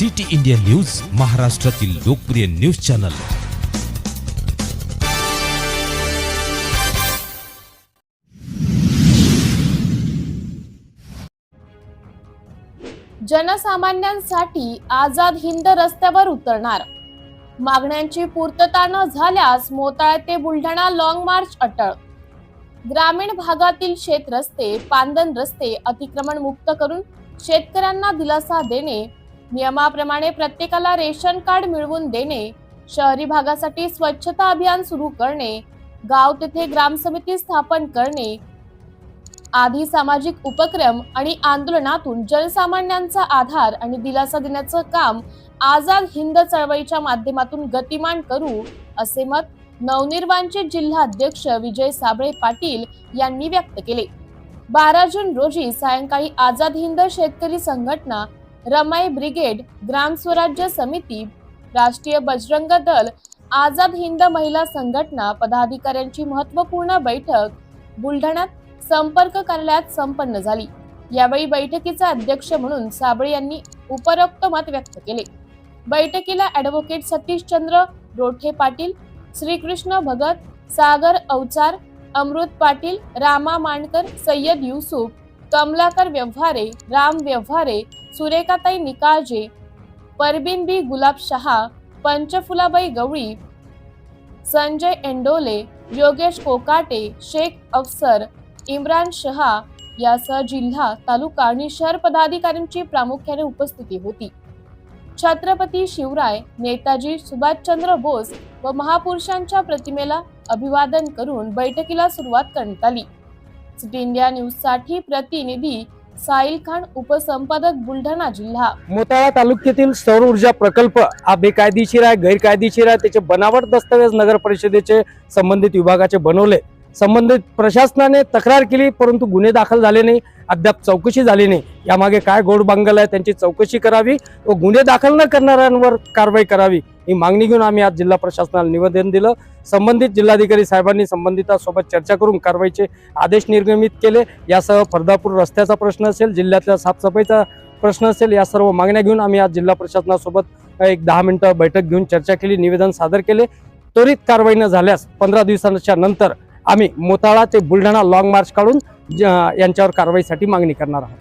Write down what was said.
City India news महाराष्ट्रातील लोकप्रिय news channel. जनसामान्यांसाठी आझाद हिंद रस्त्यावर उतरणार. मागण्यांची पूर्तता न झाल्यास मोताळे ते बुलढाणा लॉंग मार्च अटळ. ग्रामीण भागातील शेत रस्ते पांदन रस्ते अतिक्रमण मुक्त करून शेतकऱ्यांना दिलासा देणे नियमाप्रमाणे प्रत्येकाला रेशन कार्ड मिळवून देणे शहरी भागासाठी स्वच्छता अभियान सुरू करणे गाव तेथे ग्रामसमिती स्थापन करणे आधी सामाजिक उपक्रम आणि आंदोलनातून जनसामान्यांचा आधार आणि दिलासा देण्याचं काम आझाद हिंद चळवळीच्या माध्यमातून गतिमान करू असे मत नवनिर्वाणचे जिल्हाध्यक्ष विजय साबळे पाटील यांनी व्यक्त केले. बारा जून रोजी सायंकाळी आझाद हिंद शेतकरी संघटना रमाई ब्रिगेड ग्राम स्वराज्य समिती राष्ट्रीय बजरंग दल आझाद हिंद महिला संघटना पदाधिकाऱ्यांची महत्त्वपूर्ण बैठक बुलढाण्यात संपर्क कार्यालयात संपन्न झाली. यावेळी बैठकीचा अध्यक्ष म्हणून साबळे यांनी उपरोक्त मत व्यक्त केले. बैठकीला ॲडव्होकेट सतीशचंद्र रोठे पाटील श्रीकृष्ण भगत सागर अवचार अमृत पाटील रामा मांडकर सय्यद युसुफ कमलाकर व्यवहारे राम व्यवहारे सुरेखाताई निकाळजे परबीन बी गुलाब शहा पंचफुलाबाई गवळी संजय एंडोले योगेश कोकाटे शेख अफसर इम्रान शहा यासह जिल्हा तालुका आणि शहर पदाधिकाऱ्यांची प्रामुख्याने उपस्थिती होती. छत्रपती शिवराय नेताजी सुभाषचंद्र बोस व महापुरुषांच्या प्रतिमेला अभिवादन करून बैठकीला सुरुवात करण्यात आली. इंडिया न्यूजसाठी प्रतिनिधी साहिल खान उपसंपादक बुलढाणा जिल्हा. मोताळा तालुक्यातील सौर ऊर्जा प्रकल्प हा बेकायदेशीर आहे गैरकायदेशीर आहे. त्याचे बनावट दस्तावेज नगर परिषदेचे संबंधित विभागाचे बनवले. संबंधित प्रशासनाने तक्रार केली परंतु गुन्हे दाखल झाले नाही अद्याप चौकशी झाली नाही. यामागे काय गोडबांगल आहे त्यांची चौकशी करावी व गुन्हे दाखल न करणाऱ्यांवर कारवाई करावी ही मागणी घेऊन आम्ही आज जिल्हा प्रशासनाला निवेदन दिलं. संबंधित जिल्हाधिकारी साहेबांनी संबंधितांसोबत चर्चा करून कारवाईचे आदेश निर्गमित केले. यासह फरदापूर रस्त्याचा प्रश्न असेल जिल्ह्यातल्या साफसफाईचा प्रश्न असेल या सर्व मागण्या घेऊन आम्ही आज जिल्हा प्रशासनासोबत एक दहा मिनिटं बैठक घेऊन चर्चा केली निवेदन सादर केले. त्वरित कारवाई न झाल्यास पंधरा दिवसांच्या नंतर आम्ही मोताळा ते बुलढाणा लाँग मार्च काढून यांच्यावर कारवाईसाठी मागणी करणार आहोत.